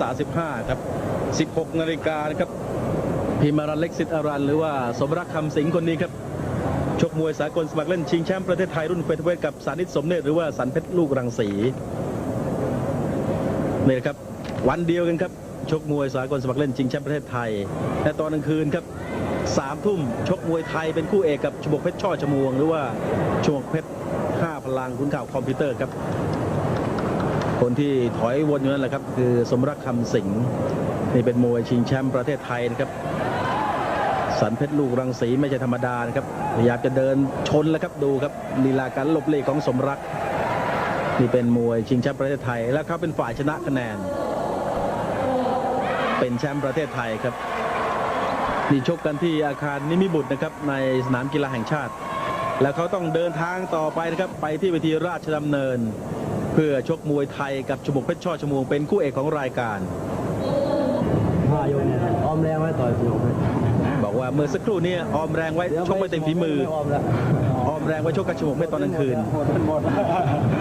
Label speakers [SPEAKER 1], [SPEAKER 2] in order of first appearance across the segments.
[SPEAKER 1] 35ครับ 16 นาฬิกานะครับพิมารันเล็กซิตอารัน หรือว่าสมรักคำสิงคนนี้ครับ ชกมวยสากลสมัครเล่นชิงแชมป์ประเทศไทยรุ่นเฟเธอร์เวทกับสานิตสมเนตรหรือว่าสันเพชรลูกรังสีนี่นะครับ วันเดียวกันครับ ชกมวยสากลสมัครเล่นชิงแชมป์ประเทศไทยและตอนกลางคืนครับสามทุ่มชกมวยไทยเป็นคู่เอกกับชบกเพชรช่อชมวง หรือว่าชบกเพชรห้าพลังคุณข่าวคอมพิวเตอร์ครับ คนที่ถอยวนอยู่นั่นแหละครับคือสมรักคำสิงห์นี่เป็นมวยชิงแชมป์ประเทศไทยนะครับ สันเพชรลูกรังสีไม่ใช่ธรรมดานะครับพยายามจะเดินชนแล้วครับดูครับลีลาการหลบเลี่ยของสมรักนี่เป็นมวยชิงแชมป์ประเทศไทย แล้วเขาเป็นฝ่ายชนะคะแนน เป็นแชมป์ประเทศไทยครับนี่ชกกันที่อาคารนิมิบุตรนะครับในสนามกีฬาแห่งชาติ แล้วเขาต้องเดินทางต่อไปนะครับไปที่เวทีราชดำเนิน เพื่อชกมวยไทยกับชมกเพชรช่อชมวงเป็นคู่เอกของรายการ
[SPEAKER 2] ห้ายกออมแรงไว้ต่อยสนุกเลย
[SPEAKER 1] บอกว่าเมื่อสักครู่นี้ออมแรงไว้ชกไม่เต็มฝีมือ
[SPEAKER 2] ออมแล้ว
[SPEAKER 1] ออมแรงไว้ชกกับชมกเพชรตอนกลางคืน
[SPEAKER 2] หมดเป็นหมด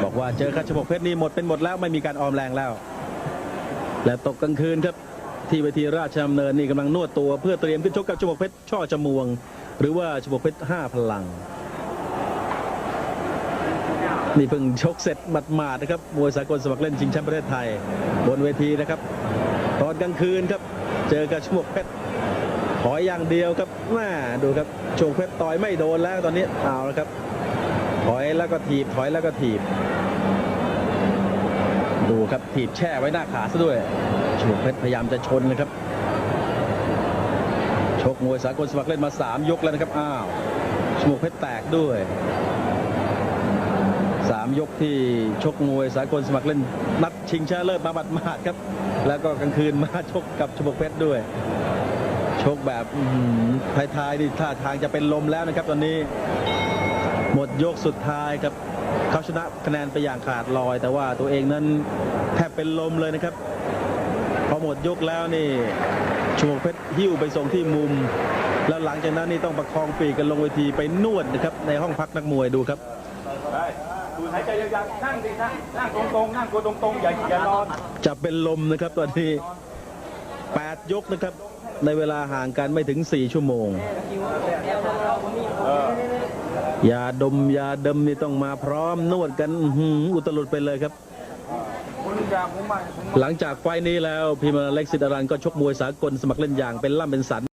[SPEAKER 1] บอกว่าเจอกับชมกเพชรนี่หมดเป็นหมดแล้วไม่มีการออมแรงแล้ว และตกกลางคืนครับที่เวทีราชดำเนินนี่กำลังนวดตัว เพื่อเตรียมขึ้นชกกับชมกเพชรช่อจมวง หรือว่าชมกเพชรห้าพลัง นี่เพิ่งชกเสร็จหมาดๆนะครับ มวยสากลสมัครเล่นชิงแชมป์ประเทศไทย บนเวทีนะครับ ตอนกลางคืนครับ เจอกับชมกเพชรถอยอย่างเดียวครับแม่ดูครับชมกเพชรต่อยไม่โดนแล้วตอนนี้เอาแล้วครับ ถอยแล้วก็ถีบถอยแล้วก็ถีบ ดูครับถีบแช่ไว้หน้าขาซะด้วยชมกเพชรพยายามจะชนเลยครับ ชกมวยสากลสมัครเล่นมา 3 ยกแล้วนะครับอ้าวชมกเพชรแตกด้วย 3 ยกที่ชกมวยสากลสมัครเล่นนัดชิงชนะเลิศมาบัดมาดครับ แล้วก็กลางคืนมาชกกับชมกเพชรด้วย ชกแบบท้ายๆนี่ท่าทางจะเป็นลมแล้วนะครับตอนนี้ หมดยกสุดท้ายครับเขาชนะคะแนนไปอย่างขาดลอย แต่ว่าตัวเองนั้นแทบเป็นลมเลยนะครับพอหมดยกแล้วนี่ชมวกเพชรหิ้วไปส่งที่มุม แล้วหลังจากนั้นนี่ต้องประคองปีกกันลงเวทีไปนวดนะครับในห้องพักนักมวยดูครับ
[SPEAKER 3] หายใจยาวๆนั่งดินั่งนั่งตรงๆนั่งตัวตรงๆอย่าอย่านอน
[SPEAKER 1] จะเป็นลมนะครับตอนนี้8ยกนะครับ ในเวลาห่างกันไม่ถึง 4 ชั่วโมงยาดมยาดมนี่ต้องมาพร้อมนวดกันอือุตลุดไปเลยครับ หลังจากไฟนี้แล้วพีมาเล็กซิดารันก็ชกมวยสากลสมัครเล่นอย่างเป็นล่ำเป็นสัน